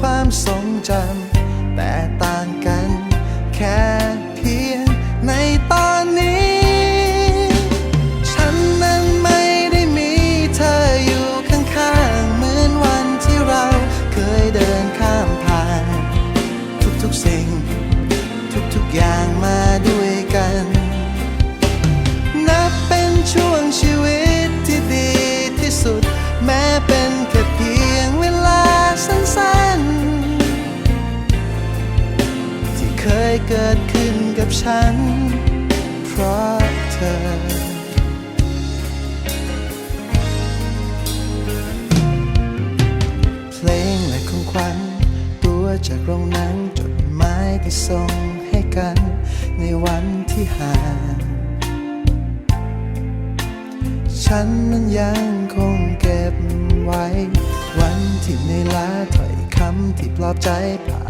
ความทรงจำแต่ต่างกัน กับฉัน เพราะเธอพลงและของขวัญตัวจากโรงหนังจดหมายที่ส่งให้กันในวันที่ห่างฉันนั้นยังคงเก็บไว้ วันที่ในอยล้าถ้อยคำที่ปลอบใจภาพ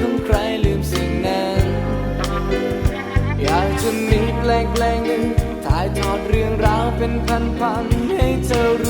ของใครลืมสิ่งนั้น อยากจะมีแปลงแปลงหนึ่งถ่ายทอดเรื่องราวเป็นพันๆให้เธอรู้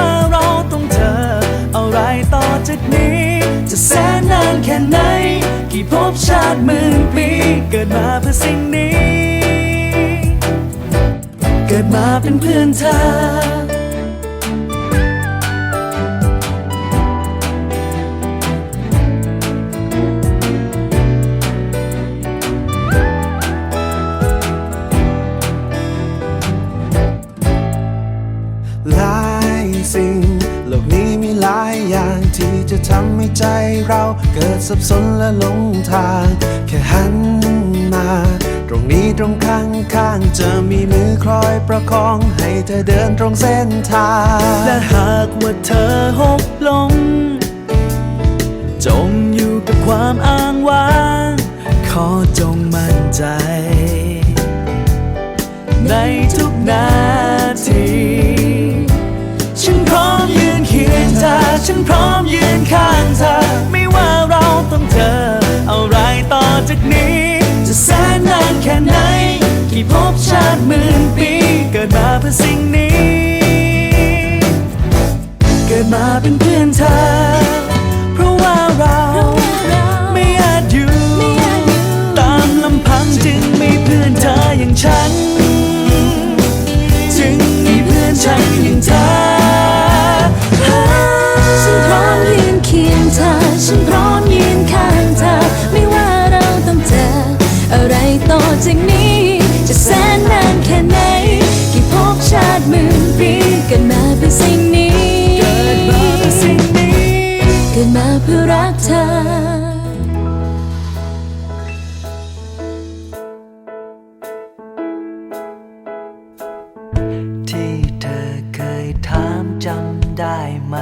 าานแค่ไหน กี่ภพชาติหมื่นปี เกิดมาเพื่อสิ่งนี้ เกิดมาเป็นเพื่อนเธอ สับสนและหลงทาง แค่หันมา ตรงนี้ตรงข้างข้างจะมีมือคอยประคองให้เธอเดินตรงเส้นทาง และหากว่าเธอหกลงจมอยู่กับความอ้างว้าง ขอจงมั่นใจ ในทุกนาที ฉันพร้อมยืนเคียงเธอฉันพร้อม สิ่งนี้ เกิดมาเป็นเพื่อนเธอ ที่เธอเคยถามจำได้ไหม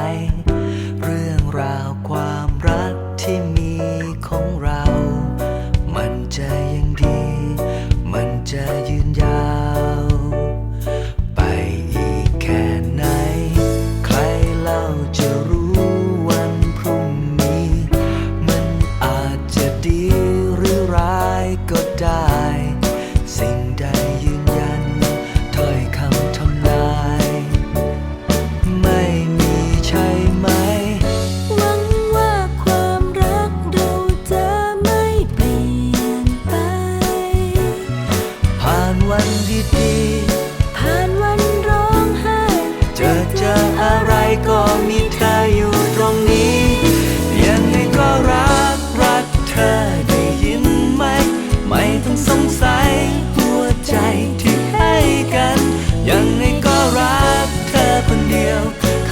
ยังไงก็รักเธอคนเดียว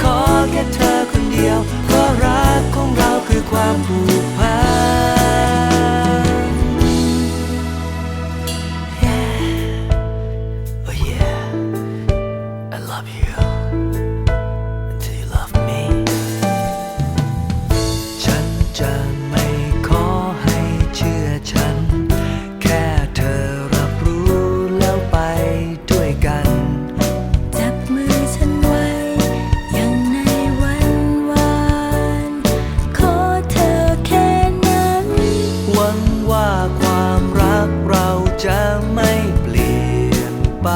ขอแค่เธอคนเดียวก็รักของเราคือความผูก ว่าความรักเราจะไม่เปลี่ยนไป